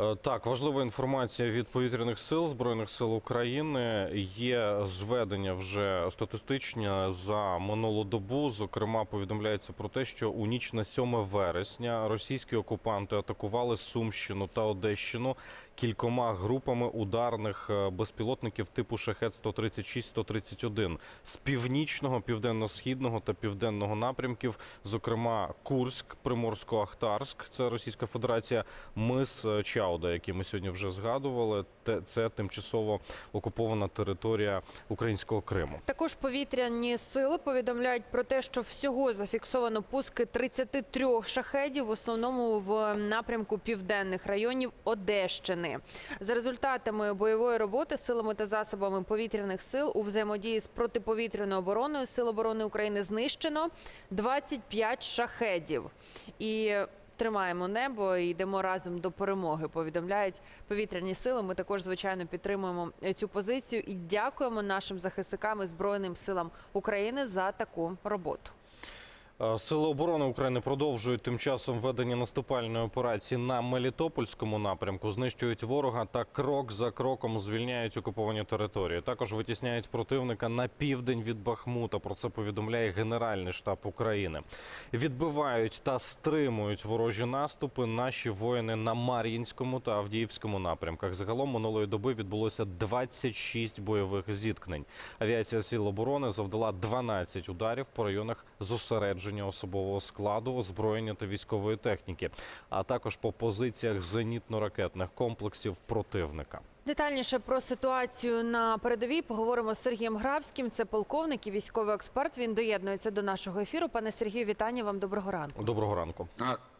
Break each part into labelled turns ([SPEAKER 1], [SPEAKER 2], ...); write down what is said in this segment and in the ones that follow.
[SPEAKER 1] Е, Так, важлива інформація від повітряних сил збройних сил України. Є зведення вже статистичні за минулу добу. Зокрема, повідомляється про те, що у ніч на 7 вересня російські окупанти атакували Сумщину та Одещину кількома групами ударних е, безпілотників типу шахет 136 131 з північного, південно-східного та південного напрямків, зокрема Курськ, Приморсько-Ахтарськ, це Російська Федерація, мис е, Чауда, який ми сьогодні вже згадували. Це тимчасово окупована територія українського Криму.
[SPEAKER 2] Також повітряні сили повідомляють про те, що всього зафіксовано пуски 33 шахедів, в основному в напрямку південних районів Одещини. За результатами бойової роботи силами та засобами повітряних сил у взаємодії з протиповітряною обороною Сил оборони України знищено 25 шахедів. І Тримаємо небо і йдемо разом до перемоги. Повідомляють повітряні сили. Ми також звичайно підтримуємо е, цю позицію і дякуємо нашим захисникам і збройним силам України за таку роботу.
[SPEAKER 1] Е, Сили оборони України продовжують тим часом ведення наступальної операції на Мелітопольському напрямку, знищують ворога та крок за кроком звільняють окуповані території. Також витісняють противника на південь від Бахмута. Про це повідомляє Генеральний штаб України. Відбивають та стримують ворожі наступи. Наші воїни на Мар'їнському та Авдіївському напрямках. Загалом минулої доби відбулося 26 бойових зіткнень. Авіація Сил оборони завдала 12 ударів по районах зосередження особового складу, озброєння та військової техніки, а також по позиціях зенітно-ракетних комплексів противника.
[SPEAKER 2] Детальніше про ситуацію на передовій поговоримо з Сергієм Грабським. Це полковник і військовий експерт. Він доєднується до нашого ефіру. Пане Сергію, вітання вам. Доброго ранку.
[SPEAKER 1] Доброго ранку.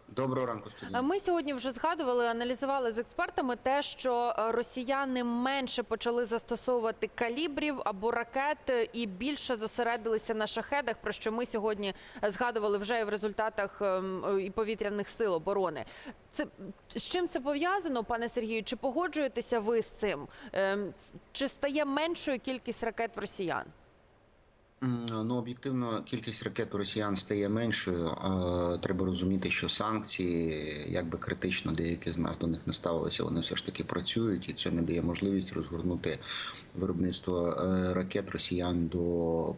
[SPEAKER 3] Доброго ранку, студія.
[SPEAKER 2] Ми сьогодні вже згадували, аналізували з експертами те, що е, росіяни менше почали застосовувати калібрів або ракет і більше зосередилися на шахедах. Про що ми сьогодні згадували вже і в результатах ем, і повітряних сил оборони. Це з чим це пов'язано, пане Сергію? Чи погоджуєтеся ви з цим? Ем, Чи стає меншою кількість ракет в росіян?
[SPEAKER 3] Ну, об'єктивно, кількість ракет у росіян стає меншою. Треба розуміти, що санкції, якби критично деякі з нас до них не ставилися, вони все ж таки працюють, і це не дає можливість розгорнути виробництво е, ракет росіян до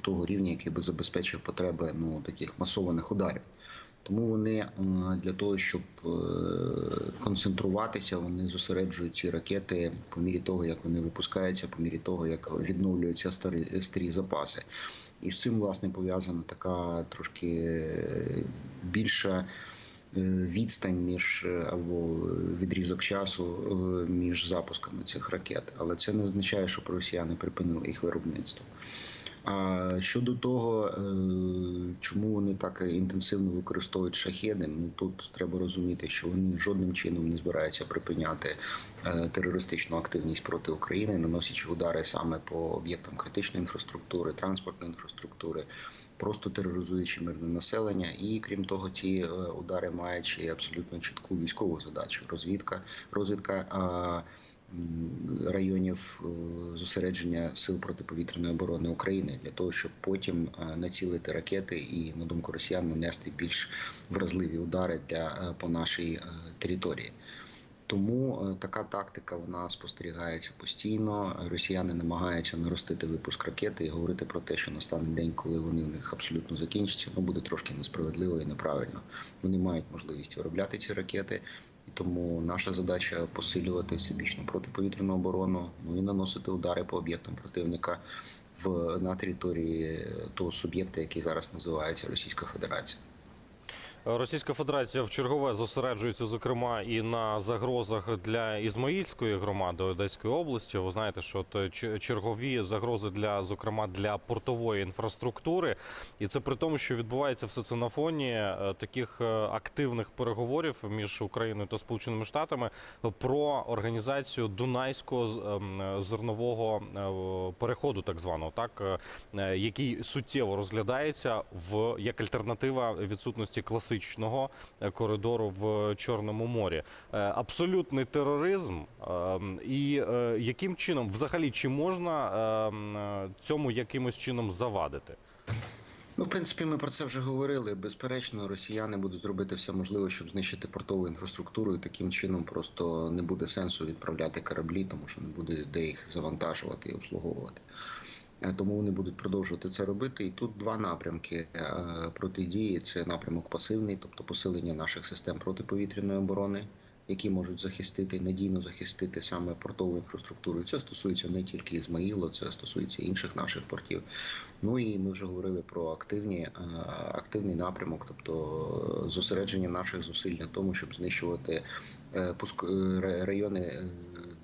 [SPEAKER 3] того рівня, який би забезпечив потреби ну таких масованих ударів. Тому вони е, для того, щоб е, концентруватися, вони зосереджують ці ракети по мірі того, як вони випускаються, по мірі того, як відновлюються старі, старі запаси. І з цим власне пов'язана така трошки е, більша відстань між або відрізок часу між запусками цих ракет. Але це не означає, що росіяни припинили їх виробництво. А щодо того, е, чому вони так інтенсивно використовують шахеди, ну тут треба розуміти, що вони жодним чином не збираються припиняти е, терористичну активність проти України, наносячи удари саме по об'єктам критичної інфраструктури, транспортної інфраструктури, просто тероризуючи мирне населення. І крім того, ці е, удари й абсолютно чітку військову задачу. Розвідка, розвідка. Районів е, зосередження сил протиповітряної оборони України для того, щоб потім е, націлити ракети і, на думку росіян, нанести більш вразливі удари для е, по нашій території. Тому така тактика вона спостерігається постійно. Росіяни намагаються наростити випуск ракети і говорити про те, що настане день, коли вони в них абсолютно закінчаться. Ну буде трошки несправедливо і неправильно. Вони мають можливість виробляти ці ракети, тому наша задача посилювати всебічну протиповітряну оборону, ну і наносити удари по об'єктам противника в на території того суб'єкта, який зараз називається Російська Федерація.
[SPEAKER 1] Російська Федерація в чергове зосереджується, зокрема, і на загрозах для Ізмаїльської громади Одеської області. Ви знаєте, що от ч- чергові загрози для, зокрема, для портової інфраструктури, і це при тому, що відбувається все це на фоні е, таких е, активних переговорів між Україною та Сполученими Штатами про організацію Дунайського ем, зернового е, переходу, так званого, так е, е, який суттєво розглядається в як альтернатива відсутності класичного е, коридору в Чорному морі. Е, Абсолютний тероризм. ем, І е, яким чином, взагалі, чи можна ем, цьому якимось чином завадити?
[SPEAKER 3] Ну, в принципі, ми про це вже говорили. Безперечно, росіяни будуть робити все можливе, щоб знищити портову інфраструктуру, і таким чином просто не буде сенсу відправляти кораблі, тому що не буде де їх завантажувати і обслуговувати. Е, Тому вони будуть продовжувати це робити. І тут два напрямки е, протидії: це напрямок пасивний, тобто посилення наших систем протиповітряної оборони, які можуть захистити надійно захистити саме портову інфраструктуру. Це стосується не тільки Ізмаїлу, це стосується інших наших портів. Ну і ми вже говорили про активні, е, активний напрямок, тобто зосередження наших зусиль на тому, щоб знищувати пуск райони,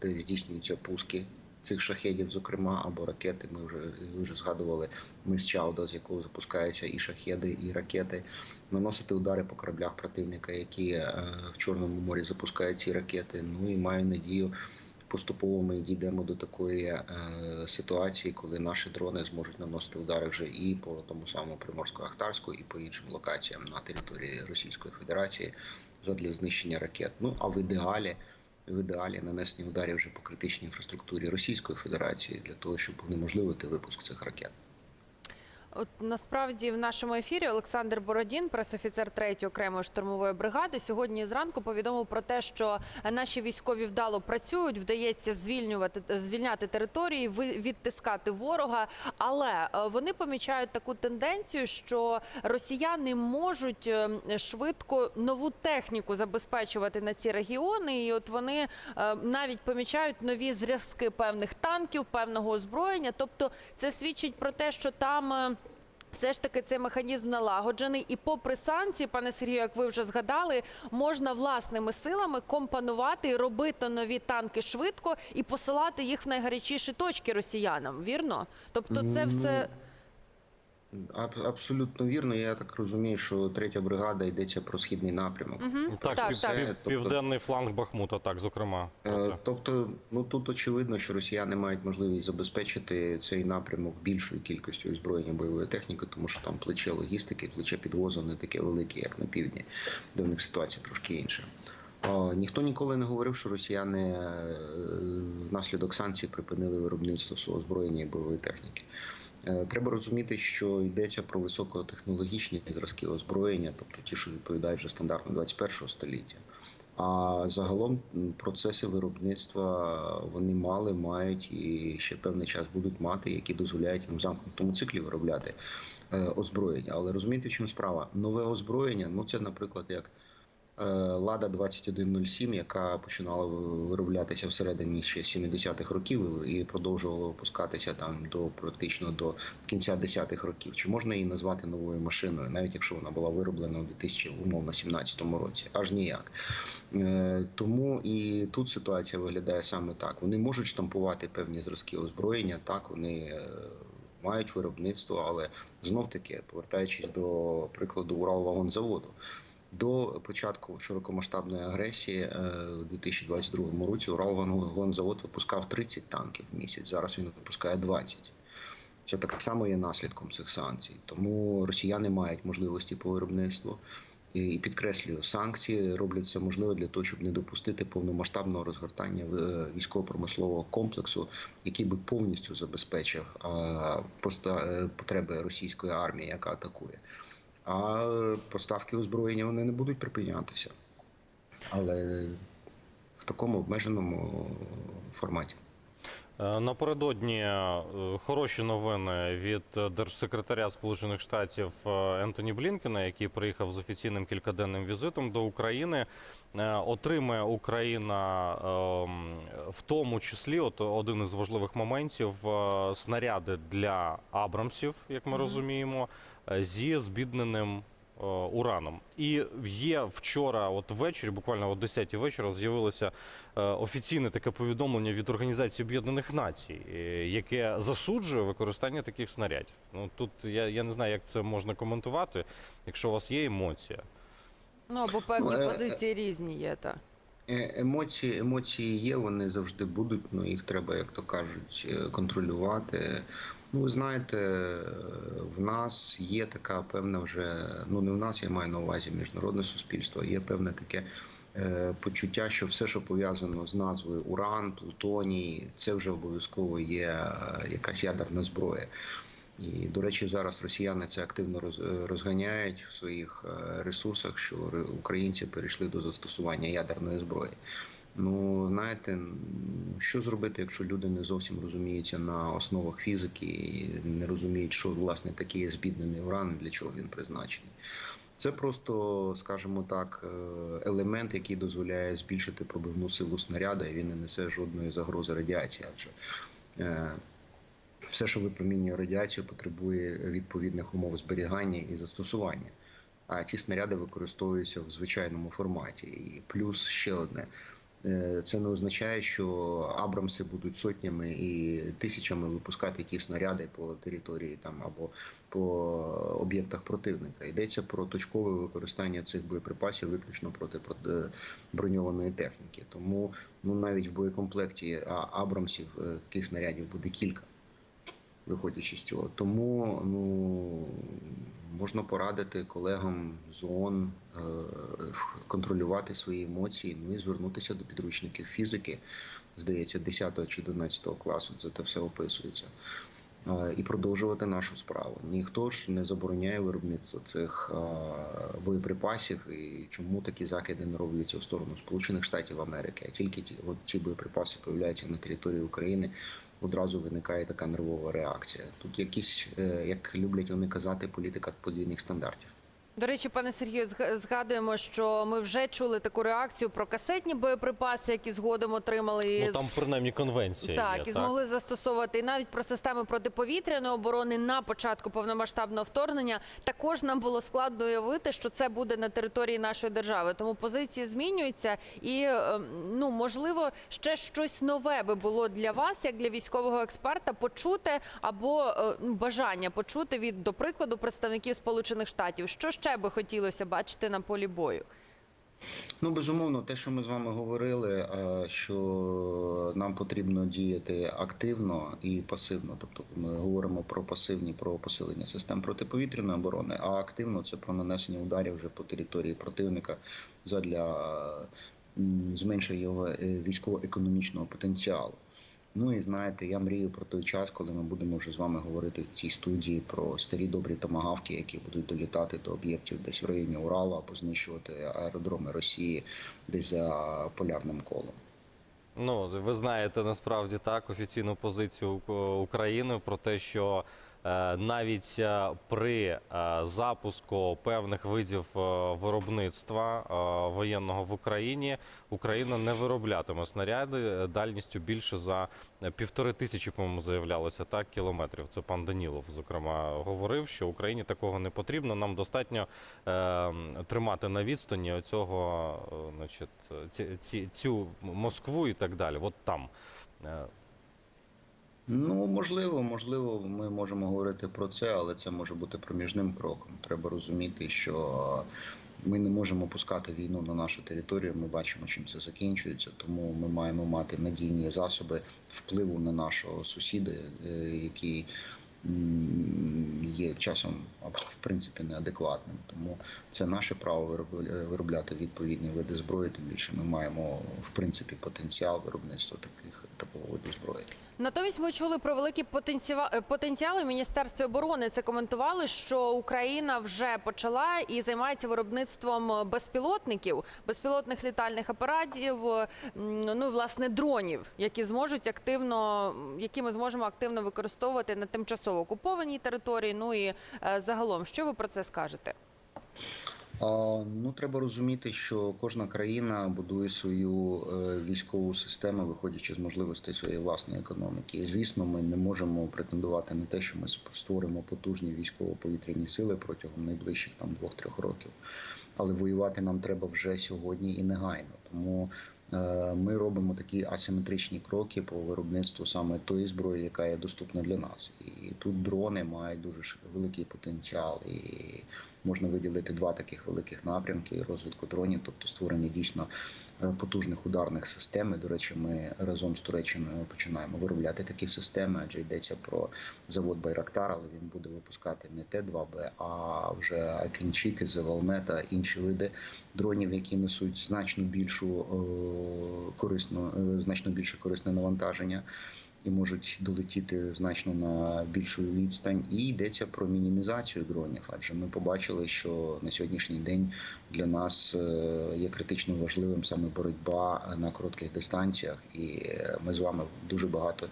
[SPEAKER 3] де здійснюються пуски. Цих шахедів, зокрема, або ракети, ми вже вже згадували мис Чауда, з якого запускаються і шахеди, і ракети, наносити удари по кораблях противника, які е, в Чорному морі запускають ці ракети. Ну і маю надію, поступово ми дійдемо до такої е, ситуації, коли наші дрони зможуть наносити удари вже і по тому самому Приморсько-Ахтарську, і по іншим локаціям на території Російської Федерації задля знищення ракет. Ну а в ідеалі. В ідеалі нанесення ударів вже по критичній інфраструктурі Російської Федерації для того, щоб унеможливити випуск цих ракет.
[SPEAKER 2] От насправді в нашому ефірі Олександр Бородін, пресофіцер 3-ї окремої штурмової бригади, сьогодні зранку повідомив про те, що наші військові вдало працюють, вдається звільнювати звільняти території, відтискати ворога. Але е, вони помічають таку тенденцію, що росіяни можуть е, швидко нову техніку забезпечувати на ці регіони, і от вони е, навіть помічають нові зразки певних танків, певного озброєння. Тобто, це свідчить про те, що там. Все ж таки цей механізм налагоджений, і попри санкції, пане Сергію, як ви вже згадали, можна власними силами компонувати і робити нові танки швидко і посилати їх в найгарячіші точки росіянам. Вірно? Тобто, це
[SPEAKER 3] Ну,
[SPEAKER 2] все
[SPEAKER 3] Абсолютно вірно. Я так розумію, що третя бригада йдеться про східний напрямок.
[SPEAKER 1] Так,
[SPEAKER 2] Так,
[SPEAKER 1] пів-
[SPEAKER 2] так.
[SPEAKER 3] Тобто-
[SPEAKER 1] південний фланг Бахмута, так, зокрема.
[SPEAKER 3] Е,
[SPEAKER 1] це.
[SPEAKER 3] Тобто, ну тут очевидно, що росіяни мають можливість забезпечити цей напрямок більшою кількістю озброєння бойової техніки, тому що там плече логістики, плече підвозу не таке велике, як на півдні, де в них ситуація трошки інша. О, ніхто ніколи не говорив, що росіяни е, внаслідок санкцій припинили виробництво свого озброєння і бойової техніки. Е, Треба розуміти, що йдеться про високотехнологічні зразки озброєння, тобто ті, що відповідають вже стандартам 21 століття. А загалом процеси виробництва вони мали, мають і ще певний час будуть мати, які дозволяють їм замкнутому циклі виробляти е, озброєння. Але розумієте, в чому справа? Нове озброєння, ну це, наприклад, як Лада 2107, яка починала вироблятися всередині ще 70-х років і продовжувала випускатися там до практично до кінця 10-х років. Чи можна її назвати новою машиною, навіть якщо вона була вироблена у 2017 році? Аж ніяк. Е, Тому і тут ситуація виглядає саме так. Вони можуть штампувати певні зразки озброєння, так вони. е, Мають виробництво, але знов таки повертаючись до прикладу Уралвагонзаводу, до початку широкомасштабної агресії е, у 2022 році Уралвагонзавод випускав 30 танків в місяць. Зараз він випускає 20. Це так само є наслідком цих санкцій. Тому росіяни мають можливості по виробництву. І підкреслюю, санкції роблять це можливо для того, щоб не допустити повномасштабного розгортання е, військово-промислового комплексу, який би повністю забезпечив е, потреби російської армії, яка атакує. А е, поставки озброєння вони не будуть припинятися. Але в такому обмеженому форматі.
[SPEAKER 1] Е, Напередодні е, хороші новини від е, держсекретаря Сполучених Штатів е, Ентоні Блінкена, який приїхав з офіційним кількаденним візитом до України. Е, Отримає Україна в тому числі, от один із важливих моментів, е, снаряди для Абрамсів, як ми
[SPEAKER 2] Мгм.
[SPEAKER 1] розуміємо, е, зі збідненим е, ураном. І є вчора, от ввечері, буквально о 10 вечора, з'явилося е, офіційне таке повідомлення від Організації Об'єднаних Націй, е, яке засуджує використання таких снарядів. Ну тут я, я не знаю, як це можна коментувати, якщо у вас є емоція.
[SPEAKER 2] ну або певні
[SPEAKER 3] Ну, е,
[SPEAKER 2] позиції різні є. Та.
[SPEAKER 3] Е, Емоції, емоції є, вони завжди будуть, ну їх треба, як то кажуть, е, контролювати. Ну, ви знаєте, е, в нас є така певна вже, ну не в нас, я маю на увазі міжнародне суспільство, є певне таке е, почуття, що все, що пов'язано з назвою Уран, Плутоній, це вже обов'язково є е, якась ядерна зброя. І, до речі, зараз росіяни це активно роз- розганяють в своїх е, ресурсах, що українці перейшли до застосування ядерної зброї. Ну, знаєте, що зробити, якщо люди не зовсім розуміються на основах фізики і не розуміють, що власне таке є збіднений уран, і для чого він призначений. Це просто, скажімо так, е, елемент, який дозволяє збільшити пробивну силу снаряда, і він не несе жодної загрози радіації. Адже е, все, що випромінює радіацію, потребує відповідних умов зберігання і застосування. А ті снаряди використовуються в звичайному форматі. І плюс ще одне. Е, Це не означає, що Абрамси будуть сотнями і тисячами випускати ті снаряди по території там або по об'єктах противника. Йдеться про точкове використання цих боєприпасів виключно проти броньованої техніки. Тому ну навіть в боєкомплекті Абрамсів е, таких снарядів буде кілька. Виходячи з цього, тому ну можна порадити колегам з ООН е, контролювати свої емоції, ну і звернутися до підручників фізики, здається, 10 чи 11 класу. Це все описується. Е, І продовжувати нашу справу. Ніхто ж не забороняє виробництво цих е, боєприпасів, і чому такі закиди не робляться в сторону Сполучених Штатів Америки, а тільки ті, от ці боєприпаси появляються на території України. Одразу виникає така нервова реакція. Тут якісь, е, як люблять вони казати, політика подвійних стандартів.
[SPEAKER 2] До речі, пане Сергію, згадуємо, що ми вже чули таку реакцію про касетні боєприпаси, які згодом отримали
[SPEAKER 1] Ну там принаймні конвенція.
[SPEAKER 2] так,
[SPEAKER 1] є,
[SPEAKER 2] і змогли застосовувати і навіть про системи протиповітряної оборони на початку повномасштабного вторгнення. Також нам було складно уявити, що це буде на території нашої держави. Тому позиції змінюються, і ем, ну можливо ще щось нове би було для вас, як для військового експерта, почути або е, бажання почути від, до прикладу, представників Сполучених Штатів. Що ще би хотілося бачити на полі бою?
[SPEAKER 3] Ну, безумовно, те, що ми з вами говорили, е, що нам потрібно діяти активно і пасивно. Тобто ми говоримо про пасивні, про посилення систем протиповітряної оборони, а активно це про нанесення ударів вже по території противника задля зменшення його е, військово-економічного потенціалу. Ну і знаєте, я мрію про той час, коли ми будемо вже з вами говорити в цій студії про старі добрі томагавки, які будуть долітати до об'єктів десь в районі Уралу або знищувати аеродроми Росії десь за полярним колом.
[SPEAKER 1] Ну, ви знаєте насправді так офіційну позицію України про те, що навіть е, при е, запуску певних видів е, виробництва е, воєнного в Україні Україна не вироблятиме снаряди е, дальністю більше за е, півтори тисячі, по-моєму, заявлялося так кілометрів. Це пан Данілов, зокрема, говорив, що Україні такого не потрібно. Нам достатньо е, тримати на відстані оцього, е, значить, ці, ці, цю Москву і так далі. От там.
[SPEAKER 3] Ну, можливо, можливо, ми можемо говорити про це, але це може бути проміжним кроком. Треба розуміти, що ми не можемо пускати війну на нашу територію. Ми бачимо, чим це закінчується. Тому ми маємо мати надійні засоби впливу на нашого сусіда, е, який є часом в принципі неадекватним. Тому це наше право виробля- виробляти відповідні види зброї. Тим більше ми маємо в принципі потенціал виробництва таких такого виду зброї.
[SPEAKER 2] Натомість ми чули про великі потенціал потенціали. Міністерстві оборони це коментували, що Україна вже почала і займається виробництвом безпілотників, безпілотних літальних апаратів, ну власне дронів, які зможуть активно, які ми зможемо активно використовувати на тимчасово окупованій території. Ну і е, загалом, що ви про це скажете?
[SPEAKER 3] Ну, треба розуміти, що кожна країна будує свою е, військову систему, виходячи з можливостей своєї власної економіки. І звісно, ми не можемо претендувати на те, що ми створимо потужні військово-повітряні сили протягом найближчих там двох-трьох років. Але воювати нам треба вже сьогодні і негайно. Тому ми робимо такі асиметричні кроки по виробництву саме тої зброї, яка є доступна для нас. І тут дрони мають дуже великий потенціал. І можна виділити два таких великих напрямки розвитку дронів, тобто створення дійсно е, потужних ударних систем. І, До речі, ми разом з Туреччиною починаємо виробляти такі системи, адже йдеться про завод Байрактар, але він буде випускати не Т-2Б, а вже Акінчіки, Зевалме та інші види дронів, які несуть значно більшу е, корисну, е, значно більше корисне навантаження. І можуть долетіти значно на більшу відстань. І йдеться про мінімізацію дронів, адже ми побачили, що на сьогоднішній день для нас е, є критично важливим саме боротьба на коротких дистанціях, і е, ми з вами дуже багато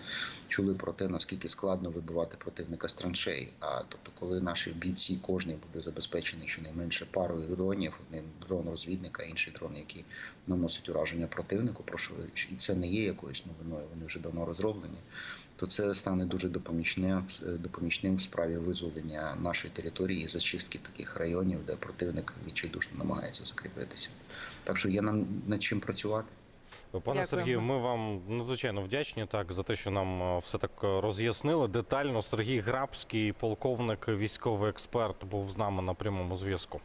[SPEAKER 3] чули про те, наскільки складно вибивати противника з траншей. А тобто, коли наші бійці кожний буде забезпечений щонайменше парою дронів, один дрон розвідника, інший дрон, який наносить ураження противнику, прошу і це не є якоюсь новиною. Вони вже давно розроблені. То це стане дуже допомічним, допомічним в справі визволення нашої території і зачистки таких районів, де противник відчайдушно намагається закріпитися. Так що є нам над чим працювати.
[SPEAKER 1] Пане
[SPEAKER 2] Дякуємо.
[SPEAKER 1] Сергію, ми вам надзвичайно вдячні так за те, що нам е, все так е, роз'яснили детально. Сергій Грабський, полковник, військовий експерт, був з нами на прямому зв'язку.